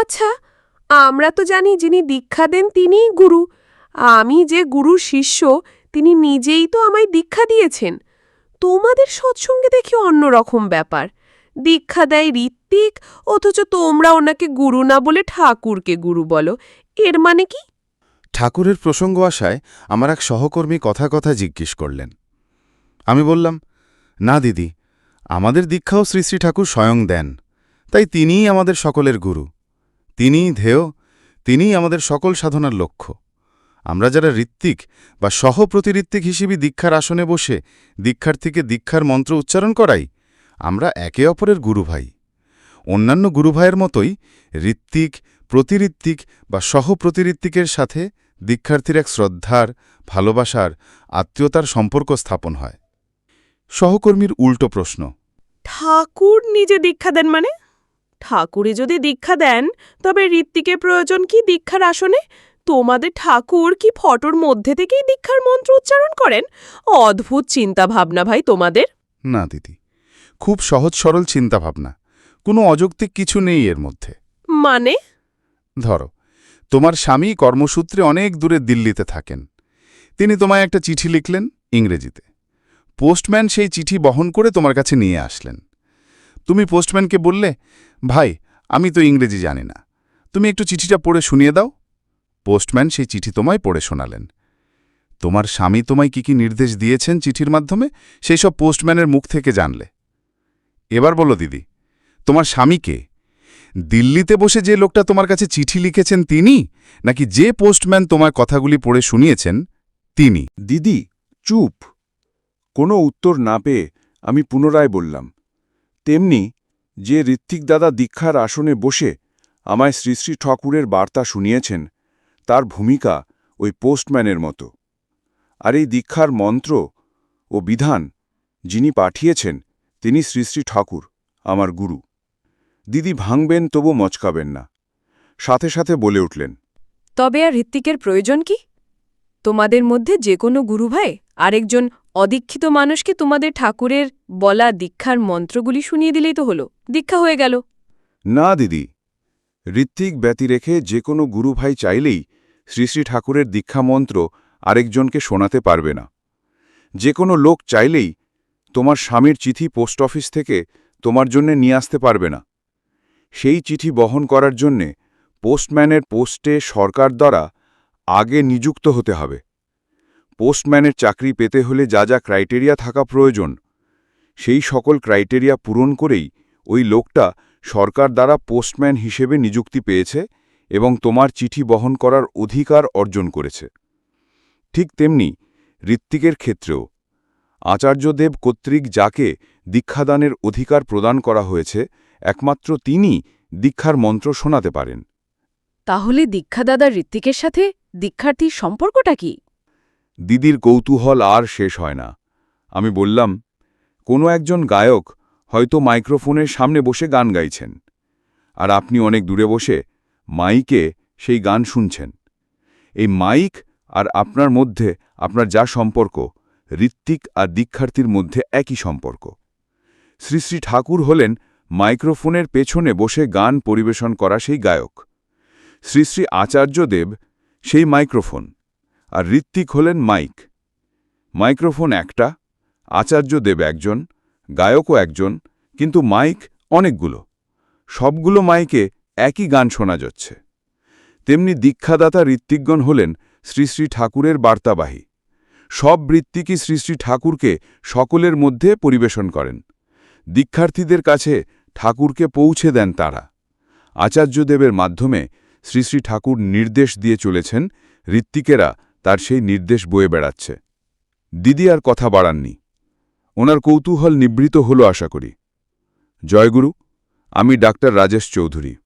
আচ্ছা আমরা তো জানি যিনি দীক্ষা দেন তিনিই গুরু। আমি যে গুরুর শিষ্য, তিনি নিজেই তো আমায় দীক্ষা দিয়েছেন। তোমাদের সৎসঙ্গে দেখি অন্যরকম ব্যাপার। দীক্ষা দেয় ঋত্বিক, অথচ তোমরা ওনাকে গুরু না বলে ঠাকুরকে গুরু বলো। এর মানে কি? ঠাকুরের প্রসঙ্গ আসায় আমার এক সহকর্মী কথা কথা জিজ্ঞেস করলেন। আমি বললাম, না দিদি, আমাদের দীক্ষাও শ্রী শ্রী ঠাকুর স্বয়ং দেন। তাই তিনিই আমাদের সকলের গুরু। তিনিই ধেয় তিনিই আমাদের সকল সাধনার লক্ষ্য। আমরা যারা ঋত্বিক বা সহপ্রতিঋত্বিক হিসেবে দীক্ষার আসনে বসে দীক্ষার্থীকে দীক্ষার মন্ত্র উচ্চারণ করাই আমরা একে অপরের গুরুভাই অন্যান্য গুরুভাইয়ের মতোই ঋত্বিক, প্রতিঋত্বিক বা সহপ্রতিঋত্বিকের সাথে দীক্ষার্থীর এক শ্রদ্ধার, ভালোবাসার, আত্মীয়তার সম্পর্ক স্থাপন হয়। সহকর্মীর উল্টো প্রশ্ন। ঠাকুর নিজে দীক্ষা দেন মানে? ঠাকুরে যদি দীক্ষা দেন তবে ঋত্বিকের প্রয়োজন কি দীক্ষার আসনে? তোমাদের ঠাকুর কি ফটোর মধ্যে থেকেই দীক্ষার মন্ত্র উচ্চারণ করেন? অদ্ভুত চিন্তা ভাবনা ভাই তোমাদের। না দিদি। খুব সহজ সরল চিন্তাভাবনা। কোনো অযৌক্তিক কিছু নেই এর মধ্যে। মানে? ধরো তোমার স্বামী কর্মসূত্রে অনেক দূরে দিল্লিতে থাকেন। তিনি তোমায় একটা চিঠি লিখলেন ইংরেজিতে। পোস্টম্যান সেই চিঠি বহন করে তোমার কাছে নিয়ে আসলেন। তুমি পোস্টম্যানকে বললে, ভাই, আমি তো ইংরেজি জানি না। তুমি একটু চিঠিটা পড়ে শুনিয়ে দাও। পোস্টম্যান সেই চিঠি তোমায় পড়ে শোনালেন। তোমার স্বামী তোমায় কি কি নির্দেশ দিয়েছেন চিঠির মাধ্যমে? সেই সব পোস্টম্যানের মুখ থেকে জানলে। এবার বলো দিদি, তোমার স্বামীকে দিল্লিতে বসে যে লোকটা তোমার কাছে চিঠি লিখেছেন তিনি, নাকি যে পোস্টম্যান তোমার কথাগুলি পড়ে শুনিয়েছেন তিনি? দিদি, চুপ। কোনো উত্তর না পেয়ে আমি পুনরায় বললাম। তেমনি যে ঋত্বিক দাদা দীক্ষার আসনে বসে আমায় শ্রী শ্রী ঠাকুরের বার্তা শুনিয়েছেন, তার ভূমিকা ওই পোস্টম্যানের মতো। আর এই দীক্ষার মন্ত্র ও বিধান যিনি পাঠিয়েছেন, তিনি শ্রী শ্রী ঠাকুর, আমার গুরু। দিদি ভাঙবেন তবু মচকাবেন না। সাথে সাথে বলে উঠলেন, তবে আর ঋত্বিকের প্রয়োজন কি? তোমাদের মধ্যে যে কোনো গুরুভাই আরেকজন অদীক্ষিত মানুষকে তোমাদের ঠাকুরের বলা দীক্ষার মন্ত্রগুলি শুনিয়ে দিলেই তো হলো। দীক্ষা হয়ে গেল। না, দিদি। ঋত্বিক ব্যতি রেখে যে কোনো গুরুভাই চাইলেই শ্রী শ্রী ঠাকুরের দীক্ষামন্ত্র আরেকজনকে শোনাতে পারবে না। যে কোনো লোক চাইলেই তোমার স্বামীর চিঠি পোস্ট অফিস থেকে তোমার জন্যে নিয়ে আসতে পারবে না। সেই চিঠি বহন করার জন্যে পোস্টম্যানের পোস্টে সরকার দ্বারা আগে নিযুক্ত হতে হবে। পোস্টম্যানের চাকরি পেতে হলে যা যা ক্রাইটেরিয়া থাকা প্রয়োজন, সেই সকল ক্রাইটেরিয়া পূরণ করেই ওই লোকটা সরকার দ্বারা পোস্টম্যান হিসেবে নিযুক্তি পেয়েছে এবং তোমার চিঠি বহন করার অধিকার অর্জন করেছে। ঠিক তেমনি ঋত্বিকের ক্ষেত্রেও। আচার্যদেব কর্তৃক যাকে দীক্ষাদানের অধিকার প্রদান করা হয়েছে, একমাত্র তিনি দীক্ষার মন্ত্র শোনাতে পারেন। তাহলে দীক্ষাদাদা ঋত্বিকের সাথে দীক্ষার্থীর সম্পর্কটা কি? দিদির কৌতূহল আর শেষ হয় না। আমি বললাম, কোনো একজন গায়ক হয়তো মাইক্রোফোনের সামনে বসে গান গাইছেন, আর আপনি অনেক দূরে বসে মাইকে সেই গান শুনছেন। এই মাইক আর আপনার মধ্যে আপনার যা সম্পর্ক, ঋত্বিক আর দীক্ষার্থীর মধ্যে একই সম্পর্ক। শ্রী শ্রী ঠাকুর হলেন মাইক্রোফোনের পেছনে বসে গান পরিবেশন করা সেই গায়ক। শ্রী শ্রী আচার্যদেব সেই মাইক্রোফোন। আর ঋত্বিক হলেন মাইক। মাইক্রোফোন একটা আচার্যদেব একজন, গায়কও একজন, কিন্তু মাইক অনেকগুলো। সবগুলো মাইকে একই গান শোনা যাচ্ছে। তেমনি দীক্ষাদাতা ঋত্বিকগণ হলেন শ্রী শ্রী ঠাকুরের বার্তাবাহী। সব বৃত্তিকই শ্রী শ্রী ঠাকুরকে সকলের মধ্যে পরিবেশন করেন। দীক্ষার্থীদের কাছে ঠাকুরকে পৌঁছে দেন তারা। আচার্যদেবের মাধ্যমে শ্রী শ্রী ঠাকুর নির্দেশ দিয়ে চলেছেন ঋত্বিকেরা তার সেই নির্দেশ বয়ে বেড়াচ্ছে। দিদি আর কথা বাড়াননি। ওনার কৌতূহল নিবৃত হল আশা করি। জয়গুরু, আমি ডাক্তার রাজেশ চৌধুরী।